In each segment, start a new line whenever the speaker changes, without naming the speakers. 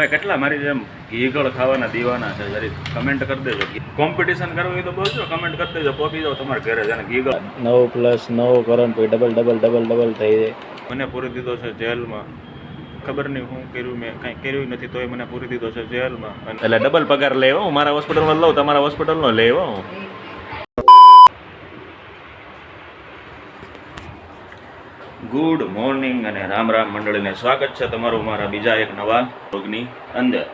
ભાઈ કેટલા મારી જેમ ઘીગળ ખાવાના દીવાના છે જરી કમેન્ટ કરી દેજો. કોમ્પિટિશન કરવું હોય તો બોલજો કમેન્ટ કરી દેજો પોપી જાઓ તમારા ઘરે અને ઘીગળ
નવ પ્લસ નવ કરો ને પછી ડબલ ડબલ ડબલ ડબલ થઈ જાય.
મને પૂરી દીધો છે જેલમાં. ખબર નહીં હું કર્યું મેં કાંઈ કર્યું નથી તોય મને પૂરી દીધો છે જેલમાં. એટલે ડબલ પગાર લેવો હું મારા હોસ્પિટલમાં લઉં તમારા હોસ્પિટલનો લેવો હું ગુડ મોર્નિંગ અને રામ રામ મંડળીને સ્વાગત છે તમારું મારા બીજા એક નવા રોગની અંદર.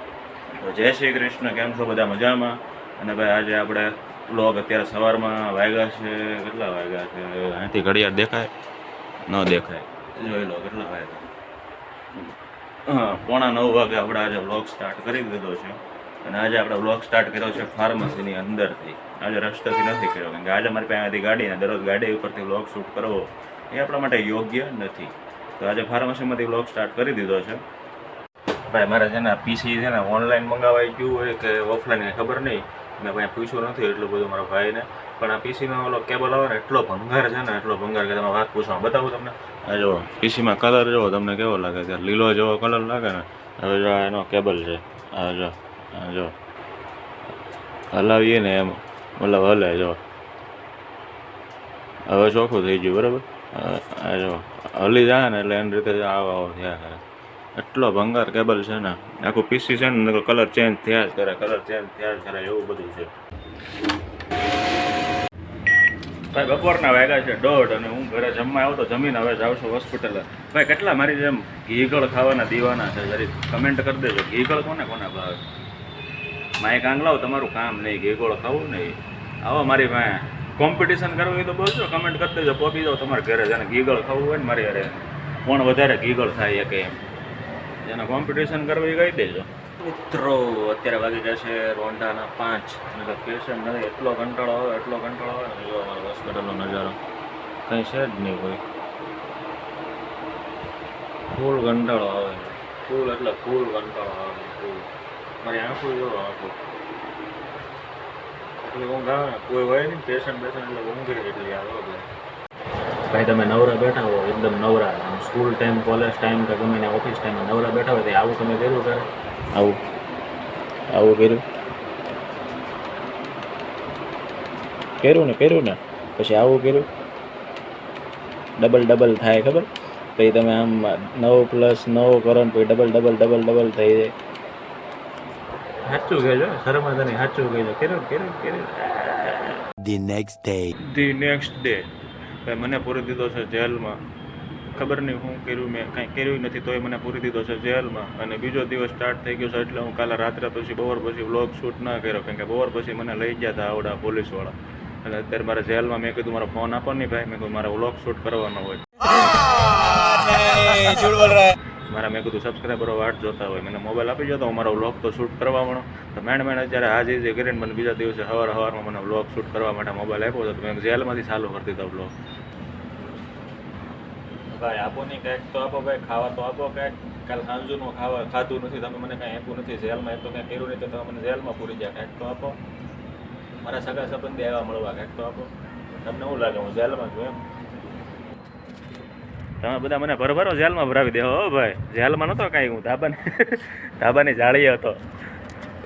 તો જય શ્રી કૃષ્ણ, કેમ છો બધા મજામાં? અને ભાઈ આજે આપણે બ્લોગ અત્યારે સવારમાં વાગ્યા છે, કેટલા વાગ્યા છે? અહીંથી ઘડિયાળ દેખાય? ન દેખાય. જોઈ લો કેટલા વાગ્યા હા, પોણા નવ વાગે આપણે આજે બ્લોગ સ્ટાર્ટ કરી દીધો છે. અને આજે આપણે બ્લોગ સ્ટાર્ટ કર્યો છે ફાર્મસીની અંદરથી. આજે રસ્તેથી નથી કર્યો કારણ કે આજે મારી પાસેથી ગાડી ને દરરોજ ગાડી ઉપરથી બ્લોગ શૂટ કરવો. એ આપણા માટે યોગ્ય નથી. તો આજે ફાર્મસીમાંથી બ્લોગ સ્ટાર્ટ કરી દીધો છે. ભાઈ મારે છે ને પીસી છે ને ઓનલાઈન મંગાવાઈ ગયું હોય કે ઓફલાઈન ખબર નહીં. મેં ભાઈ પૂછ્યું નથી એટલું બધું મારા ભાઈને. પણ આ પીસીનો ઓલો કેબલ આવે ને એટલો ભંગાર છે ને એટલો ભંગાર કે તમે વાત પૂછવા બતાવું તમને. આ જો પીસીમાં કલર જુઓ તમને કેવો લાગે છે? લીલો જેવો કલર લાગે ને હવે જો એનો કેબલ છે. આ જો આ જો હલાવીએ ને એમ મતલબ હલે જો હવે ચોખ્ખું થઈ ગયું બરાબર? જો, હલી જાય ને એટલે એની રીતે આવો આવો થયા કરે. એટલો ભંગાર કેબલ છે ને, આખું પીસી છે ને કલર ચેન્જ થયા જ કરે કલર ચેન્જ થયા જ કરે, એવું બધું છે. ભાઈ, બપોરના વાગ્યા છે, દોઢ અને હું ઘરે જમવા આવ્યો તો જમીને હવે જાઉં છું હોસ્પિટલે ભાઈ, કેટલા મારી જેમ ઘીગળ ખાવાના દીવાના છે, જરી કમેન્ટ કરી દેજો. ઘીગળ કોને કોને ભાવે? માય કાંગલાવ તમારું કામ નહીં, ઘીગોળ ખાવું નહીં. આવો મારી પાસે. કોમ્પિટિશન કરવું હોય તો બોલજો કમેન્ટ કરી દેજો, પોપી જાઓ, તમારા ઘરે જેને ગીગળ ખાવું હોય ને મારી અરે કોણ વધારે ગીગળ થાય કે એમ. જેને કોમ્પિટિશન કરવું કહી દેજો. મિત્રો, અત્યારે વાગી છે રોંઢાના પાંચ. અને પેશન્ટ નથી, એટલો કંટાળો આવે, એટલો કંટાળો આવે ને જો અમારો હોસ્પિટલનો નજારો. કંઈ છે જ નહીં કોઈ. ફૂલ કંટાળો આવે. ફૂલ એટલે ફૂલ કંટાળો આવે, ફૂલ. મારી આંખો જો આંખો. એટલી ઊંઘ આવે ને કોઈ હોય નહીં પેશન્ટ પેશન્ટ એટલે ઊંઘ એટલી આવે હો ભાઈ ભાઈ તમે નવરા બેઠા હો એકદમ નવરા. આમ સ્કૂલ ટાઈમ કોલેજ ટાઈમ કે ગમે ને ઓફિસ ટાઈમ નવરા બેઠા હોય તો આવું તમે કર્યું કરે?
આવું. આવું કર્યું. કર્યું ને કર્યું ને. પછી આવું કર્યું. ડબલ ડબલ થાય ખબર? પછી તમે આમ નવ પ્લસ નવ કરો ને પછી ડબલ ડબલ ડબલ ડબલ થઈ જાય.
સાચું કહેજો શરમાતા નહીં સાચું કહેજો. કેરો કેરો કેરો
the next day
the next day ભાઈ મને પૂરી દીધો છે જેલમાં. ખબર નહીં હું કર્યું મેં કાંઈ કર્યું નથી તોય મને પૂરી દીધો છે જેલમાં. અને બીજો દિવસ સ્ટાર્ટ થઈ ગયો છે એટલે હું કાલે રાત્રે પછી બપોર પછી વ્લોગ શૂટ ના કર્યો કારણ કે બપોર પછી મને લઈ ગયા હતા આવડા પોલીસવાળા. એટલે અત્યારે મારે જેલમાં મેં કીધું મારો ફોન આપો નહીં ભાઈ. મેં કીધું મારે વ્લોગ શૂટ કરવાનો હોય. મારા મેં કીધું સબસ્ક્રાઈબરો વાટ જોતા હોય. મને મોબાઈલ આપી જતો હું મારો વ્લોગ તો શૂટ કરવા માંડો તો મેણ મેણ અત્યારે હાજરી જે કરીને મને બીજા દિવસે સવાર સવારમાં મને વ્લોગ શૂટ કરવા માટે મોબાઈલ આપ્યો તો મેં જેલમાંથી ચાલુ કરી દીધો વ્લોગ ભાઈ, આપો નહીં કંઈક તો આપો ભાઈ, ખાવા તો આપો કંઈક. કાલ સાંજુનું ખાવા ખાધું નથી, તમે મને કાંઈ આપ્યું નથી. જેલમાં એ તો કાંઈ કર્યું નહીં તો તમે મને જેલમાં પૂરી જાય કંઈક તો આપો. મારા સગા સંબંધી આવ્યા મળવા, કંઈક તો આપો. તમને શું લાગે, હું જેલમાં છું એમ? તમે બધા મને ભરભરો જેલમાં ભરાવી દેવો હો ભાઈ. જેલમાં નહોતો કાંઈ હું, ધાબાની ધાબાની જાળીએ હતો.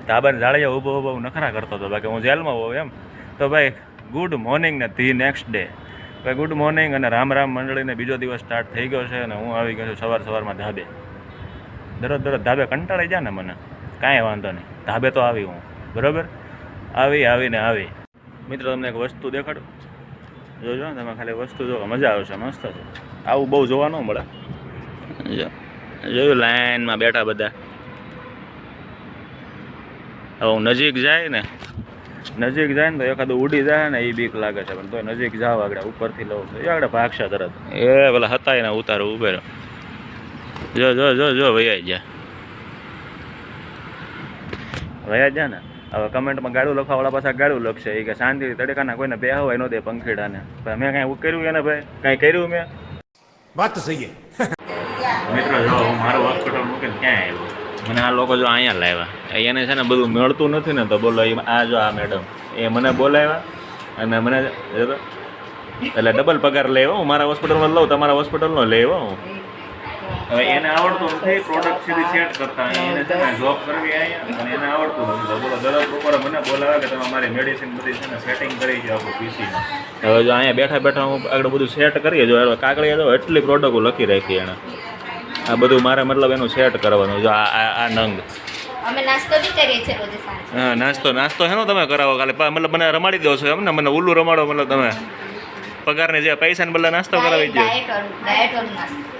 ધાબાની જાળીએ ઊભો ઊભો હું નખરા કરતો હતો, બાકી હું જેલમાં હોઉં એમ. તો ભાઈ, ગુડ મોર્નિંગ ને ધી નેક્સ્ટ ડે. ભાઈ, ગુડ મોર્નિંગ અને રામ રામ મંડળીને બીજો દિવસ સ્ટાર્ટ થઈ ગયો છે અને હું આવી ગયો છું સવાર સવારમાં ધાબે. દરરોજ દરરોજ ધાબે કંટાળી જાય ને મને. કાંઈ વાંધો નહીં. ધાબે તો આવી હું. બરાબર? આવી, આવીને આવી. મિત્રો, તમને એક વસ્તુ દેખાડું. જોજો તમે ખાલી વસ્તુ જો મજા આવશે, મસ્ત છે. આવું બહુ જોવા ન મળે. જો જોયું લાઈનમાં બેઠા બધા. હવે હું નજીક જાય ને નજીક જાય ને તો એકાદું ઉડી જાય ને એ બીક લાગે છે પણ તો નજીક જાવ આગળ ઉપરથી લઉં તો એ આગળ ભાગશે તરત. એ પેલા હતા એને ઉતારો ઉભે રહ્યો. જો જો જો જો વૈયા જા વયા જા ને? હવે કમેન્ટમાં ગાડું લખવાવાળા પાછા ગાડું લખશે. એ કે શાંતિથી તડકાના કોઈને બે હોય ન દે પંખીડાને. પણ મેં કાંઈ કર્યું એને ભાઈ? કાંઈ કર્યું મેં?
વાત તો સહી
મિત્રો જો હું મારું હોસ્પિટલ મૂકીને ક્યાં આવ્યો? મને આ લોકો જો અહીંયા લાવ્યા. એને છે ને બધું મળતું નથી ને તો બોલો એ આ જો આ મેડમ એ મને બોલાવ્યા અને મને એટલે ડબલ પગાર લેવો હું મારા હોસ્પિટલમાં લઉં તમારા હોસ્પિટલનો લેવો હું. હવે એને આવડતું નથી પ્રોડક્ટ સીધી સેટ કરતા એને છે ને જોબ કરવી અહીંયા અને એને આવડતું નથી બોલો દરરોજ બપોરે મને બોલાવે કે તમે મારી મેડિસિન બધી છે ને સેટિંગ કરી છે આપણું પીસીમાં હવે જો અહીંયા બેઠા બેઠા હું આગળ બધું સેટ કરીએ જો હવે કાગળિયા જો એટલી પ્રોડક્ટો લખી રાખી એણે આ બધું મારે મતલબ એનું સેટ કરવાનું જો આ આ આ નંગ.
અમે નાસ્તો બી કરીએ છીએ રોજે સાંજે.
હા નાસ્તો નાસ્તો હેનો તમે કરાવો કાલે. મતલબ મને રમાડી દો છો એમ ને મને ઉલ્લું રમાડો મતલબ તમે. પગારને જે પૈસા ને બદલે નાસ્તો કરાવી દો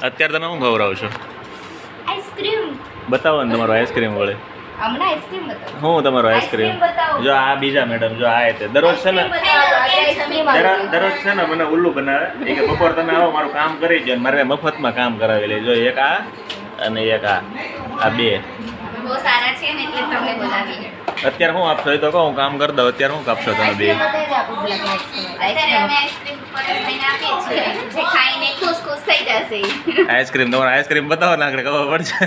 અત્યારે તમે શું ખવડાવશો
આઈસ્ક્રીમ
બતાવો ને તમારો આઈસ્ક્રીમ વળે
હમણાં આઈસ્ક્રીમ બતાવો.
હું તમારો આઈસ્ક્રીમ જો આ બીજા મેડમ જો આ તે. દરરોજ છે ને?
આઈસ્ક્રીમ
દરરોજ છે ને મને ઉલ્લુ બનાવે. એ કે બપોર તમે આવો મારું કામ કરી દો મારે મફતમાં કામ કરાવી લે. જો એક આ અને એક આ. આ બે.
બહુ સારા છે ને એટલે તમને બોલાવી
અત્યારે હું આપશો? એ તો કહું કામ કરી દઉં. અત્યારે હું કાપશો તમે બે?
આઈસ્ક્રીમ
તમારે આઈસ્ક્રીમ બતાવો ને આગળ ખબર પડશે.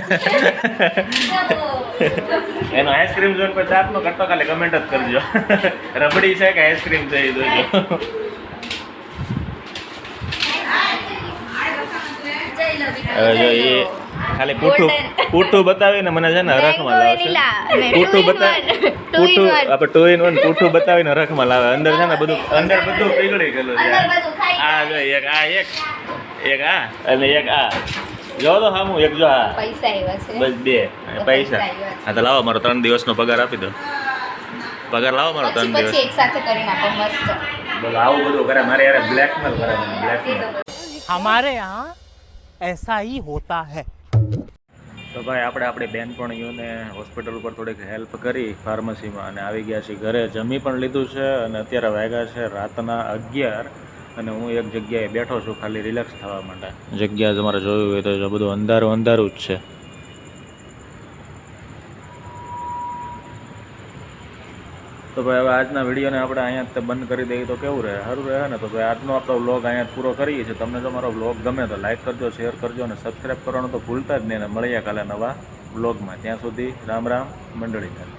એનો આઈસ્ક્રીમ જોઈને પછી આપનો કરતો ખાલી કમેન્ટ જ કરજો. રબડી છે કે આઈસ્ક્રીમ છે એ જોજો. હવે જો એ ખાલી પૂઠું પૂઠું બતાવીને મને છે ને હરખમાં લાવશે પૂઠું બતાવી પૂઠું આપણે ટુ ઇન વન પૂઠું બતાવીને હરખમાં લાવે અંદર છે ને બધું અંદર બધું પીગળી ગયેલું છે
અંદર બધું ખાઈ
આ જો એક આ એક એક આ અને એક આ જો તો હામું એક જો આ
પૈસા આવ્યા છે
બસ બે અને પૈસા હા તો લાવો મારો ત્રણ દિવસનો પગાર આપી દો પગાર લાવો મારો
પછી
ત્રણ
પછી
દિવસ
એક સાથે કરી નાખો મસ્ત
બોલો આવું બધું કરે મારે યાર બ્લેકમેલ કરે મને બ્લેકમેલ
हमारे यहाँ ऐसा ही होता है
તો ભાઈ, આપણે આપણી બેનપણીઓને હોસ્પિટલ ઉપર થોડીક હેલ્પ કરી ફાર્મસીમાં અને આવી ગયા છીએ ઘરે. જમી પણ લીધું છે અને અત્યારે વાગ્યા છે રાતના અગિયાર અને હું એક જગ્યાએ બેઠો છું ખાલી રિલેક્સ થવા માટે. જગ્યા તમારે જોયું હોય તો બધું અંધારું અંધારું જ છે. તો ભાઈ હવે આજના વિડીયોને આપણે અહીંયા જ બંધ કરી દઈએ તો કેવું રહે? સારું રહે ને? તો ભાઈ આજનો આપણો વ્લોગ અહીંયા પૂરો કરીએ છીએ. તમને જો મારો વ્લોગ ગમે તો લાઇક કરજો શેર કરજો અને સબસ્ક્રાઈબ કરવાનું તો ભૂલતા જ નહીં અને મળીએ કાલે નવા વ્લોગમાં ત્યાં સુધી રામ રામ મંડળીને